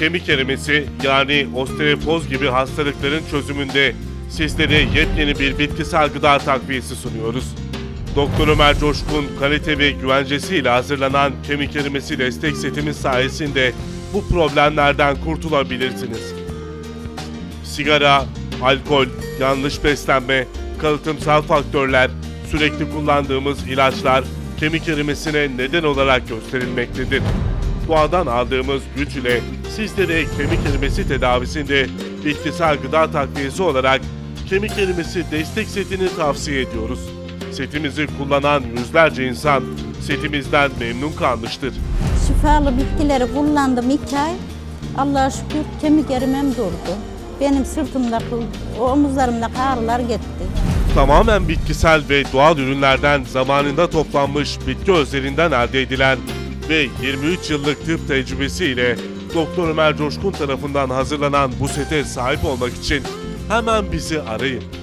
kemik erimesi yani osteoporoz gibi hastalıkların çözümünde sizlere yepyeni bir bitkisel gıda takviyesi sunuyoruz. Doktor Ömer Coşkun kalite ve güvencesiyle hazırlanan kemik erimesi destek setimiz sayesinde bu problemlerden kurtulabilirsiniz. Sigara, alkol, yanlış beslenme, kalıtımsal faktörler, sürekli kullandığımız ilaçlar kemik erimesine neden olarak gösterilmektedir. Doğadan aldığımız güç ile sizlere kemik erimesi tedavisinde bitkisel gıda takviyesi olarak kemik erimesi destek setini tavsiye ediyoruz. Setimizi kullanan yüzlerce insan setimizden memnun kalmıştır. Şifalı bitkileri kullandım iki ay. Allah'a şükür kemik erimem durdu. Benim sırtımdaki, omuzlarımdaki ağrılar gitti. Tamamen bitkisel ve doğal ürünlerden zamanında toplanmış bitki özlerinden elde edilen ve 23 yıllık tıp tecrübesiyle Doktor Ömer Coşkun tarafından hazırlanan bu sete sahip olmak için hemen bizi arayın.